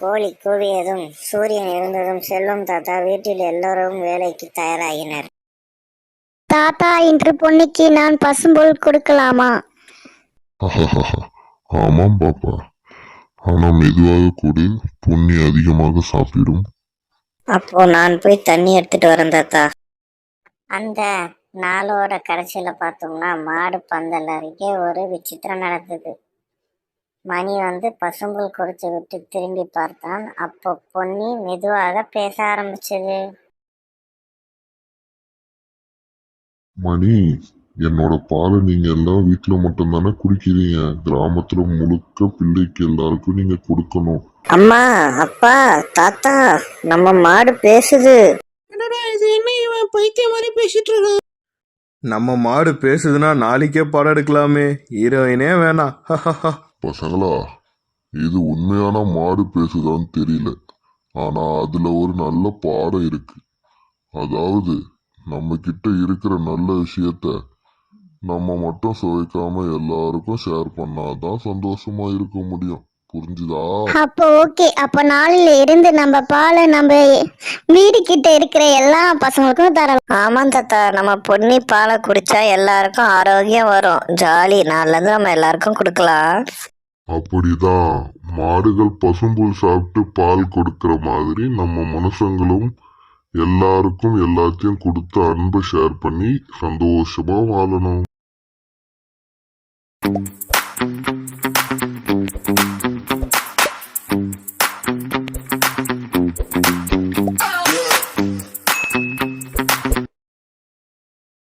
கோழி கூவியதும் சூரியன் எழுந்ததும் செல்வம் தாத்தா வீட்டில் எல்லோரும் வேலைக்கு தயாராகினர். தாத்தா இன்று பொன்னிக்கு நான் பசும்புல் கொடுக்கலாமா? ஆமாம் பாப்பா. ஆனால் மெதுவாக கூடு பொன்னி அதிகமாக சாப்பிடும். அப்போ நான் போய் தண்ணி எடுத்துட்டு வரேன் தாத்தா. அந்த நாளோட கடைசியில பார்த்தோம்னா மாடு பந்தல் அருகே ஒரு விசித்திரம் நடந்தது. மணி வந்து பசும்புல் குடிச்சு விட்டு திரும்பி பார்த்தான். அப்போ பொன்னி மெதுவாக பேச ஆரம்பிச்சது. மணி என்னோட பாலை நீங்க எல்லாம் வீட்டுல மட்டும் தானே குடிக்கிறீங்க? கிராமத்துல முழுக்க பிள்ளைக்கு எல்லாருக்கும் நீங்க கொடுக்கணும். அம்மா அப்பா தாத்தா நம்ம மாடு பேசுது. என்னடா இது? என்ன இவன் பைத்தியம் மாதிரி பேசிட்டு இருக்கான்? நம்ம மாடு பேசுதுன்னா நாளைக்கே படம் எடுக்கலாமே. ஹீரோயினே வேணாம். பசங்களா? இது உண்மையான மாடு பேசுதான்னு தெரியல. ஆனா அதுல ஒரு நல்ல பாடம் இருக்கு. அதாவது நம்ம கிட்ட இருக்கிற நல்ல விஷயத்த நம்ம மட்டும் சுவைக்காம எல்லாருக்கும் ஷேர் பண்ணாதான் சந்தோஷமா இருக்க முடியும். புரிஞ்சுதா? அப்போ ஓகே அப்போ நாளில இருந்து நம்ம பாலை நம்ம வீடு கிட்ட இருக்கிற எல்லா பசங்களுக்கும் தரலாம். ஆமாம் தாத்தா. நம்ம பொன்னி பாலை குடிச்சா எல்லாருக்கும் ஆரோக்கியம் வரும். ஜாலி. நல்லது நம்ம எல்லாருக்கும் கொடுக்கலாம். அப்படிதான். மாடுகள் பசும்புல் சாப்பிட்டு பால் கொடுக்கிற மாதிரி நம்ம மனுஷங்களும் எல்லாருக்கும் எல்லாத்தையும் கொடுத்து அன்பை ஷேர் பண்ணி சந்தோஷமா வாழணும்.